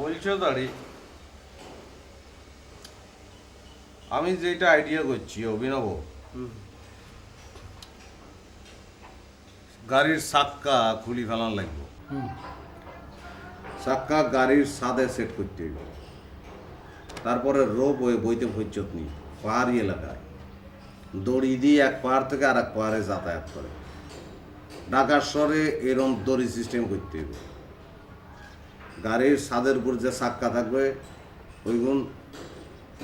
বলছো দাঁড়ি। আমি যেটা আইডিয়া করছি অভিনব। গাড়ির চাক্কা খুলি ফেলান লাগবে। চাক্কা গাড়ির সাদে সেট করতে হইব। তারপরে রোপ ওই বইতে ভৈচত নি পাহাড়ি এলাকায় দড়ি দিয়ে এক পাহাড় থেকে আর এক পাহাড়ে যাতায়াত করে। ঢাকার শহরে এরম দড়ি সিস্টেম করতে হইব। গাড়ির ছাদের উপর যে চাক্কা থাকবে ওইগুন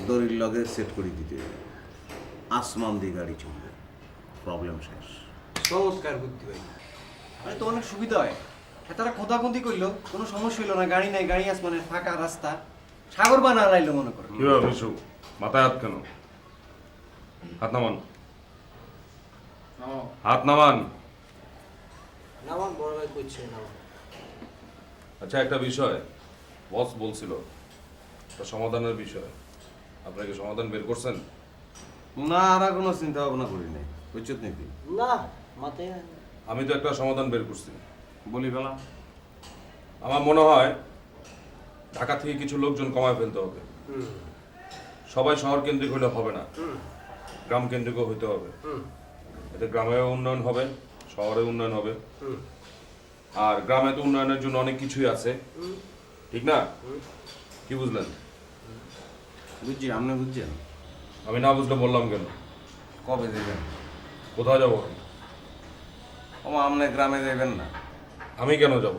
দড়ির লগে সেট করে দিতে হবে। আসমান দিয়ে গাড়ি চলবে। প্রবলেম শেষ। চমৎকার বুদ্ধি ভাই। আরে তো অনেক সুবিধা হয়। হ্যাঁ তারা খোদাখুন্দি করল কোনো সমস্যা হইল না গাড়ি নাই গাড়ি আসমানে ফাঁকা রাস্তা। সাগর বানা লাইলো মনে করো। কি ব্যাপার মিশু? মাথায় হাত কেন? হাত নামান। হাত নামান। নামান বড় ভাই করছে নামান আচ্ছা একটা বিষয়। বস বলছিল একটা সমাধানের বিষয়। আপনারা কি সমাধান বের করছেন? না আর কোনো চিন্তা ভাবনা করি নাই। বুঝছত নাকি না মাথায় আমি তো একটা সমাধান বের করছি। বলি ফেলা। আমার মনে হয় ঢাকা থেকে কিছু লোকজন কমায় ফেলতে হবে। হুম। সবাই শহর কেন্দ্রিক হলে হবে না। হুম। গ্রাম কেন্দ্রিকও হইতে হবে। হুম। এতে গ্রামেও উন্নয়ন হবে শহরে উন্নয়ন হবে। হুম। আর গ্রামে তো উন্নয়নের জন্য অনেক কিছুই আছে। ঠিক না। কি বুঝলেন? বুঝছি আপনি বুঝছেন? আমি না বুঝলে বললাম কেন? কবে দেবেন? কোথায় যাব ও আপনি গ্রামে দেবেন না। আমি কেন যাব?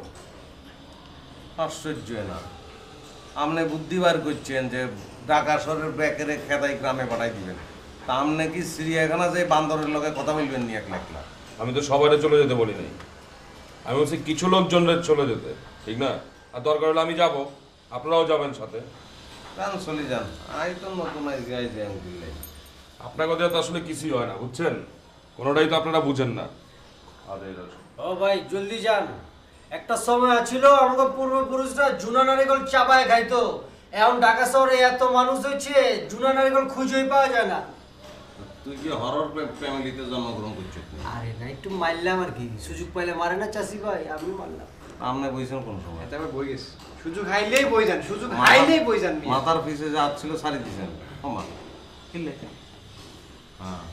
আশ্চর্য না। আপনি বুদ্ধি বার করছেন যে ঢাকা শহরের ব্যাকেরে খেদাই গ্রামে পাঠাই দিবেন। তা আপনি কি চিড়িয়াখানা যে বান্দরের লগে কথা বলবেন নি একলা একলা আমি তো সবাই চলে যেতে বলি নাই। আমি বলছি কিছু লোকজনের চলে যেতে ঠিক না? আর দরকার হলে আমি যাব। আপনারাও যাবেন সাথে। কারণ চলে যান। আই তো নতুন আই যাই যাই দিলে আপনার কথা তো আসলে কিছুই হয় না বুঝছেন? কোনোটাই তো আপনারা বুঝেন না। আরে। ও ভাই জলদি যান। একটা সময় ছিল আমাদের পূর্বপুরুষরা জুনা নারিকল চাপায় খাইতো। এখন ঢাকা শহরে এত মানুষ হচ্ছে জুনা নারিকল খুঁজেই পাওয়া যায় না। তুই কি হরর ফ্যামিলিতে জন্মগ্রহণ করছিস আরে না একটু মারলাম আর কি। সুযোগ পাইলে মারে না চাষি ভাই আমি মারলাম। আপনি বইছেন কোন সময়? এটা আবার বই গেছে সুযোগ হাইলেই বই যান সুযোগ হাইলেই বই যান। মাথার পিছে যা ছিল সারি দিছেন। কমা কিনলে হ্যাঁ।